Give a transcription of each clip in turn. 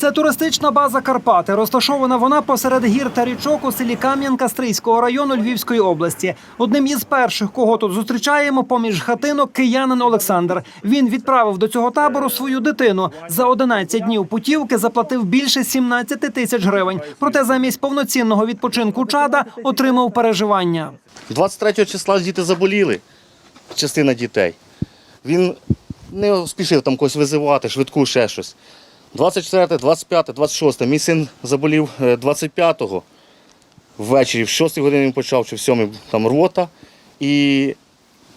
Це туристична база Карпати. Розташована вона посеред гір та річок у селі Кам'янка Стрийського району Львівської області. Одним із перших, кого тут зустрічаємо, поміж хатинок киянин Олександр. Він відправив до цього табору свою дитину. За 11 днів путівки заплатив більше 17 тисяч гривень. Проте замість повноцінного відпочинку чада отримав переживання. 23 числа діти заболіли, частина дітей. Він не спішив там когось визивати, швидку ще щось. 24, 25, 26. Мій син заболів е, 25-го. Ввечері в 6 годині він почав, чи в 7 там рвота. І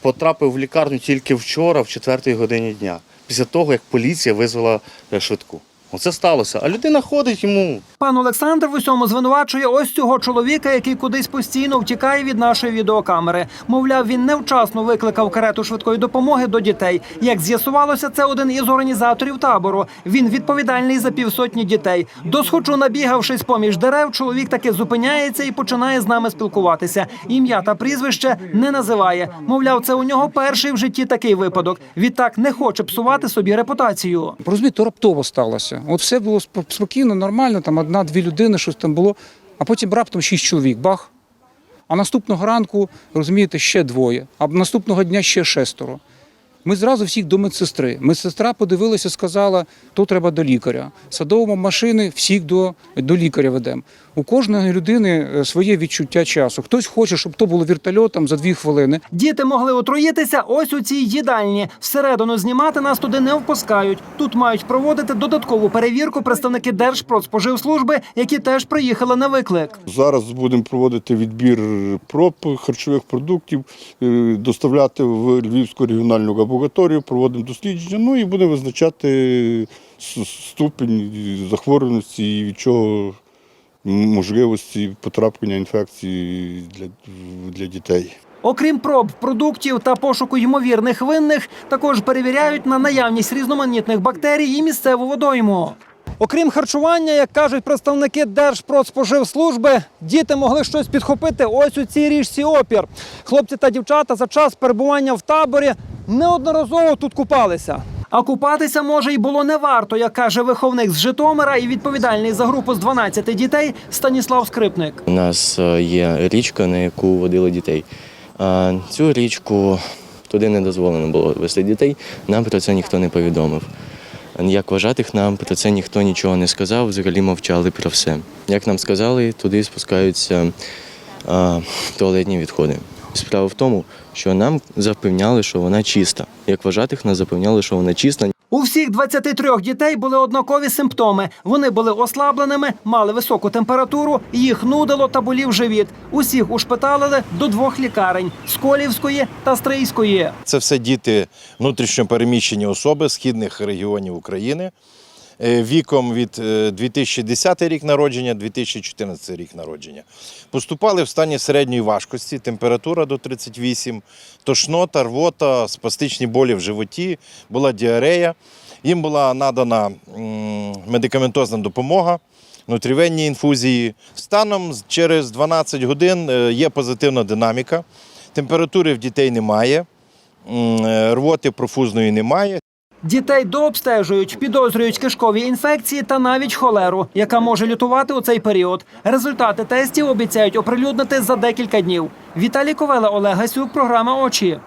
потрапив в лікарню тільки вчора, в 4 годині дня. Після того, як поліція визвала е, швидку. Оце сталося. А людина ходить йому Пан Олександр в усьому звинувачує ось цього чоловіка, який кудись постійно втікає від нашої відеокамери. Мовляв, він невчасно викликав карету швидкої допомоги до дітей. Як з'ясувалося, це один із організаторів табору. Він відповідальний за півсотні дітей. Досхочу набігавшись поміж дерев, чоловік таки зупиняється і починає з нами спілкуватися. Ім'я та прізвище не називає. Мовляв, це у нього перший в житті такий випадок. Відтак не хоче псувати собі репутацію. Розумієте, раптово сталося. От все було спокійно, нормально, там одна-дві людини, щось там було, а потім раптом шість чоловік, бах. А наступного ранку, розумієте, ще двоє, а наступного дня ще шестеро. Ми зразу всіх до медсестри. Медсестра подивилася, сказала, то треба до лікаря. Садовому машини всіх до, до лікаря ведемо. У кожної людини е, своє відчуття часу. Хтось хоче, щоб то було вертольотом за дві хвилини. Діти могли отруїтися ось у цій їдальні. Всередину знімати нас туди не впускають. Тут мають проводити додаткову перевірку представники Держпродспоживслужби, які теж приїхали на виклик. Зараз будемо проводити відбір проб харчових продуктів, е, доставляти в Львівську регіональну лабораторію, проводимо дослідження, ну і будемо визначати ступінь захворюваності і від чого можливості потраплення інфекції для, для дітей. Окрім проб продуктів та пошуку ймовірних винних, також перевіряють на наявність різноманітних бактерій і місцеву водойму. Окрім харчування, як кажуть представники Держпродспоживслужби, діти могли щось підхопити ось у цій річці опір. Хлопці та дівчата за час перебування в таборі неодноразово тут купалися. А купатися може й було не варто, як каже виховник з Житомира і відповідальний за групу з 12 дітей Станіслав Скрипник. У нас е, є річка, на яку водили дітей. Цю річку туди не дозволено було вести дітей. Нам про це ніхто не повідомив. Як вважатих нам про це ніхто нічого не сказав, взагалі мовчали про все. Як нам сказали, туди спускаються туалетні відходи. Справа в тому, що нам запевняли, що вона чиста. Як вважатих нас запевняли, що вона чиста. У всіх 23 дітей були однакові симптоми. Вони були ослабленими, мали високу температуру, їх нудило та болів живіт. Усіх ушпиталили до двох лікарень Сколівської та Стрийської. Це все діти внутрішньопереміщені особи східних регіонів України віком від е, 2010 рік народження, 2014 рік народження. Поступали в стані середньої важкості, температура до 38, тошнота, рвота, спастичні болі в животі, була діарея. Їм була надана медикаментозна допомога. Внутрівенні інфузії. Станом через 12 годин е, є позитивна динаміка. Температури в дітей немає. Е, Рвоти профузної немає. Дітей дообстежують, підозрюють кишкові інфекції та навіть холеру, яка може лютувати у цей період. Результати тестів обіцяють оприлюднити за декілька днів. Віталій Ковела, Олег Гасюк, програма Очі.